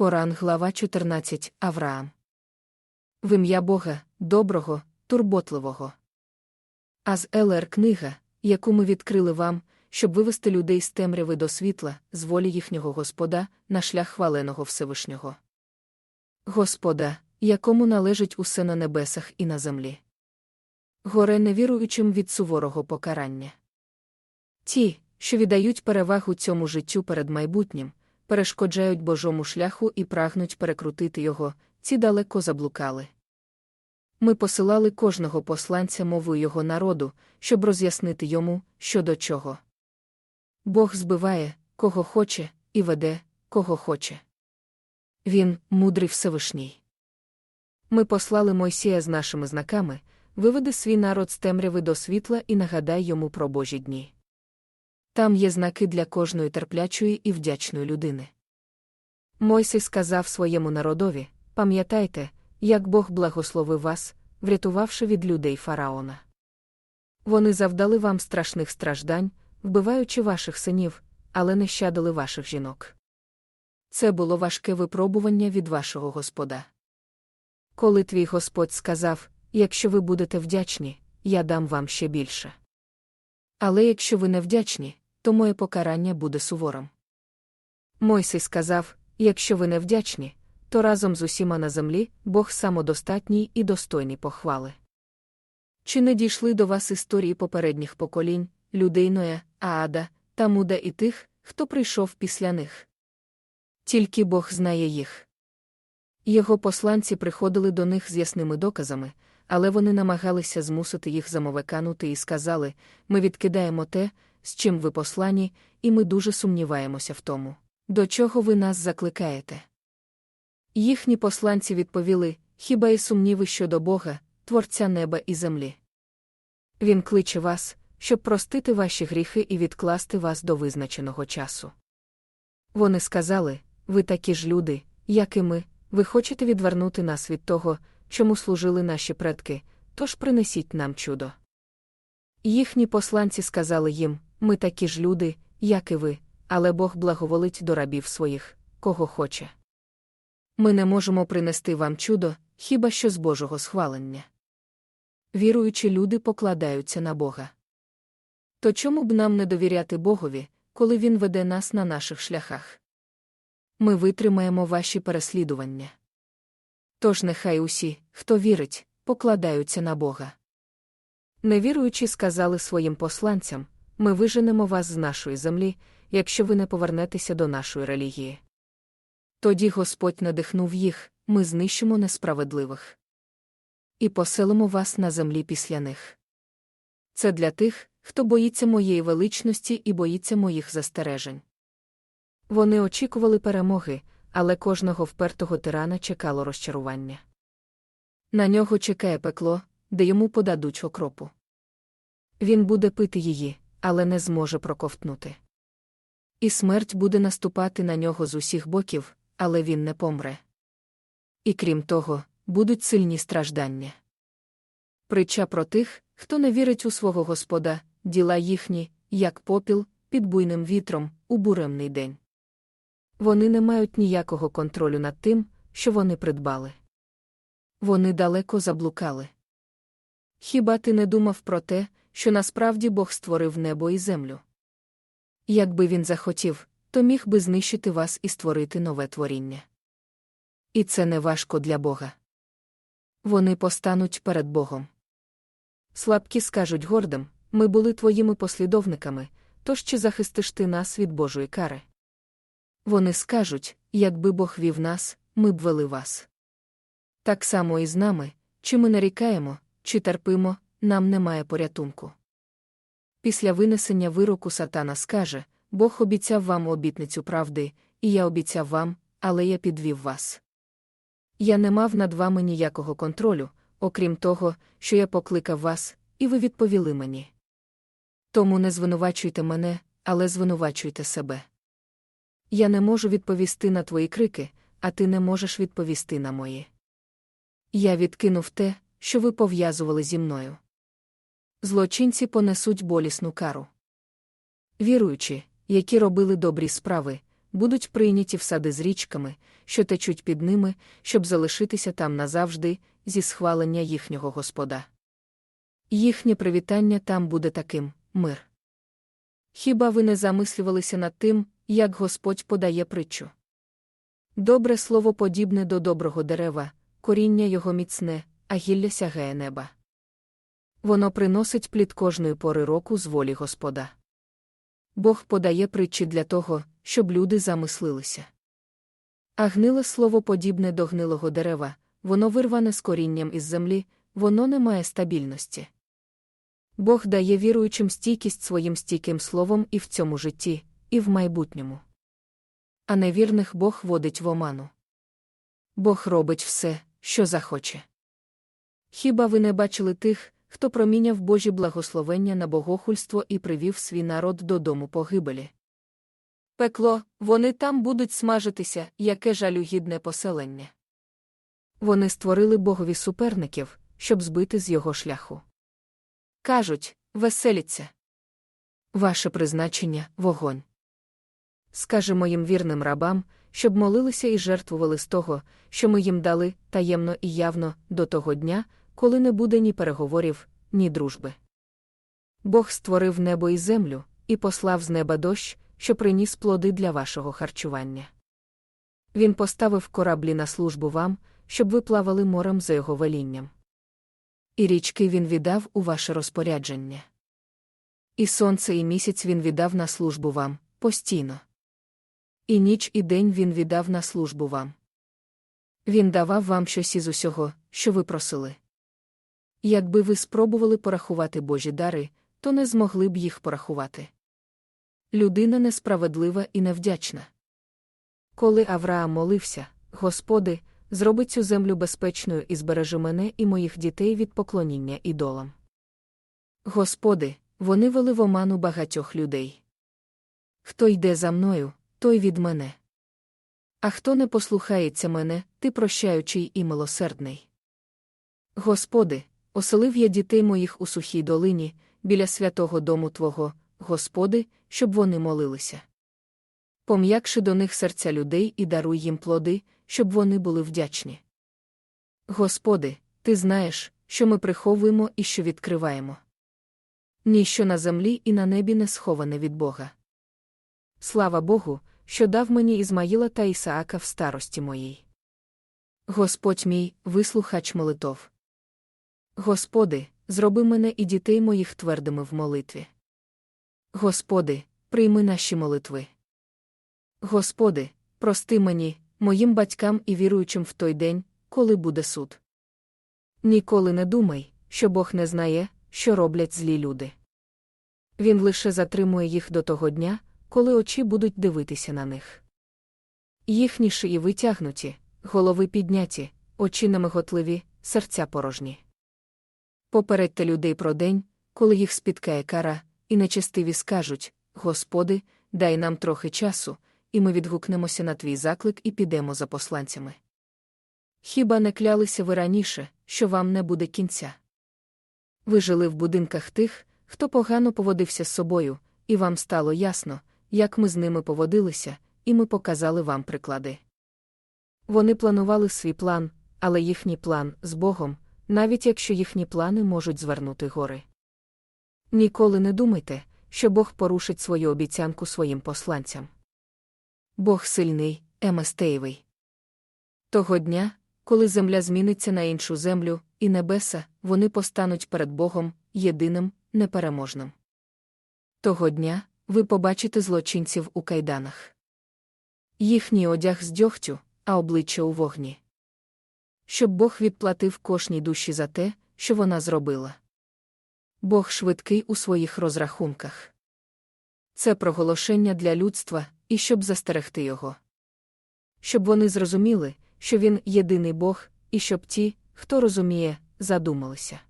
Коран, глава 14, Авраам. В ім'я Бога, доброго, турботливого. А з ЛР книга, яку ми відкрили вам, щоб вивести людей з темряви до світла, з волі їхнього Господа, на шлях хваленого Всевишнього. Господа, якому належить усе на небесах і на землі. Горе невіруючим від суворого покарання. Ті, що віддають перевагу цьому життю перед майбутнім, перешкоджають Божому шляху і прагнуть перекрутити його, ці далеко заблукали. Ми посилали кожного посланця мовою його народу, щоб роз'яснити йому, що до чого. Бог збиває, кого хоче, і веде, кого хоче. Він мудрий Всевишній. Ми послали Мойсія з нашими знаками, виведи свій народ з темряви до світла і нагадай йому про Божі дні. Там є знаки для кожної терплячої і вдячної людини. Мойсей сказав своєму народові пам'ятайте, як Бог благословив вас, врятувавши від людей фараона. Вони завдали вам страшних страждань, вбиваючи ваших синів, але не щадили ваших жінок. Це було важке випробування від вашого Господа. Коли твій Господь сказав, якщо ви будете вдячні, я дам вам ще більше. Але якщо ви не вдячні, то моє покарання буде суворим. Мойсей сказав: якщо ви не вдячні, то разом з усіма на землі Бог самодостатній і достойний похвали. Чи не дійшли до вас історії попередніх поколінь, людей Ноя, Аада, Тамуда і тих, хто прийшов після них? Тільки Бог знає їх. Його посланці приходили до них з ясними доказами, але вони намагалися змусити їх замовеканути і сказали ми відкидаємо те, з чим ви послані, і ми дуже сумніваємося в тому, до чого ви нас закликаєте. Їхні посланці відповіли хіба і сумніви щодо Бога, Творця неба і землі. Він кличе вас, щоб простити ваші гріхи і відкласти вас до визначеного часу. Вони сказали ви такі ж люди, як і ми, ви хочете відвернути нас від того, чому служили наші предки, тож принесіть нам чудо. Їхні посланці сказали їм ми такі ж люди, як і ви, але Бог благоволить до рабів своїх, кого хоче. Ми не можемо принести вам чудо, хіба що з Божого схвалення. Віруючі люди покладаються на Бога. То чому б нам не довіряти Богові, коли Він веде нас на наших шляхах? Ми витримаємо ваші переслідування. Тож нехай усі, хто вірить, покладаються на Бога. Невіруючі сказали своїм посланцям ми виженемо вас з нашої землі, якщо ви не повернетеся до нашої релігії. Тоді Господь надихнув їх, ми знищимо несправедливих. І поселимо вас на землі після них. Це для тих, хто боїться моєї величності і боїться моїх застережень. Вони очікували перемоги, але кожного впертого тирана чекало розчарування. На нього чекає пекло, де йому подадуть окропу. Він буде пити її, але не зможе проковтнути. І смерть буде наступати на нього з усіх боків, але він не помре. І крім того, будуть сильні страждання. Притча про тих, хто не вірить у свого Господа, діла їхні, як попіл, під буйним вітром, у буремний день. Вони не мають ніякого контролю над тим, що вони придбали. Вони далеко заблукали. Хіба ти не думав про те, що насправді Бог створив небо і землю? Якби він захотів, то міг би знищити вас і створити нове творіння. І це не важко для Бога. Вони постануть перед Богом. Слабкі скажуть гордим ми були твоїми послідовниками, тож чи захистиш ти нас від Божої кари? Вони скажуть якби Бог вів нас, ми б вели вас. Так само і з нами, чи ми нарікаємо, чи терпимо, нам немає порятунку. Після винесення вироку сатана скаже Бог обіцяв вам обітницю правди, і я обіцяв вам, але я підвів вас. Я не мав над вами ніякого контролю, окрім того, що я покликав вас, і ви відповіли мені. Тому не звинувачуйте мене, але звинувачуйте себе. Я не можу відповісти на твої крики, а ти не можеш відповісти на мої. Я відкинув те, що ви пов'язували зі мною. Злочинці понесуть болісну кару. Віруючи, які робили добрі справи, будуть прийняті в сади з річками, що течуть під ними, щоб залишитися там назавжди, зі схвалення їхнього Господа. Їхнє привітання там буде таким мир. Хіба ви не замислювалися над тим, як Господь подає притчу? Добре слово подібне до доброго дерева, коріння його міцне, а гілля сягає неба. Воно приносить плід кожної пори року з волі Господа. Бог подає притчі для того, щоб люди замислилися. А гниле слово подібне до гнилого дерева, воно вирване з корінням із землі, воно не має стабільності. Бог дає віруючим стійкість своїм стійким словом і в цьому житті, і в майбутньому. А невірних Бог водить в оману. Бог робить все, що захоче. Хіба ви не бачили тих, хто проміняв Божі благословення на богохульство і привів свій народ додому погибелі? Пекло, вони там будуть смажитися, яке жалюгідне поселення. Вони створили богові суперників, щоб збити з його шляху. Кажуть, веселіться. Ваше призначення вогонь. Скаже моїм вірним рабам, щоб молилися і жертвували з того, що ми їм дали таємно і явно до того дня, коли не буде ні переговорів, ні дружби. Бог створив небо і землю, і послав з неба дощ, що приніс плоди для вашого харчування. Він поставив кораблі на службу вам, щоб ви плавали морем за його велінням. І річки він віддав у ваше розпорядження. І сонце і місяць він віддав на службу вам постійно. І ніч і день він віддав на службу вам. Він давав вам щось із усього, що ви просили. Якби ви спробували порахувати Божі дари, то не змогли б їх порахувати. Людина несправедлива і невдячна. Коли Авраам молився, Господи, зроби цю землю безпечною і збережи мене і моїх дітей від поклоніння ідолам. Господи, вони вели в оману багатьох людей. Хто йде за мною, той від мене. А хто не послухається мене, ти прощаючий і милосердний. Господи, оселив я дітей моїх у сухій долині, біля святого дому Твого, Господи, щоб вони молилися. Пом'якши до них серця людей і даруй їм плоди, щоб вони були вдячні. Господи, Ти знаєш, що ми приховуємо і що відкриваємо. Ніщо на землі і на небі не сховане від Бога. Слава Богу, що дав мені Ізмаїла та Ісаака в старості моїй. Господь мій, вислухач молитов. Господи, зроби мене і дітей моїх твердими в молитві. Господи, прийми наші молитви. Господи, прости мені, моїм батькам і віруючим в той день, коли буде суд. Ніколи не думай, що Бог не знає, що роблять злі люди. Він лише затримує їх до того дня, коли очі будуть дивитися на них. Їхні шиї витягнуті, голови підняті, очі намиготливі, серця порожні. Попередьте людей про день, коли їх спіткає кара, і нечестиві скажуть Господи, дай нам трохи часу, і ми відгукнемося на твій заклик і підемо за посланцями. Хіба не клялися ви раніше, що вам не буде кінця? Ви жили в будинках тих, хто погано поводився з собою, і вам стало ясно, як ми з ними поводилися, і ми показали вам приклади. Вони планували свій план, але їхній план з Богом, навіть якщо їхні плани можуть звернути гори. Ніколи не думайте, що Бог порушить свою обіцянку своїм посланцям. Бог сильний, еместеєвий. Того дня, коли земля зміниться на іншу землю, і небеса, вони постануть перед Богом, єдиним, непереможним. Того дня ви побачите злочинців у кайданах. Їхній одяг з дьогтю, а обличчя у вогні. Щоб Бог відплатив кожній душі за те, що вона зробила. Бог швидкий у своїх розрахунках. Це проголошення для людства, і щоб застерегти його. Щоб вони зрозуміли, що він єдиний Бог, і щоб ті, хто розуміє, задумалися.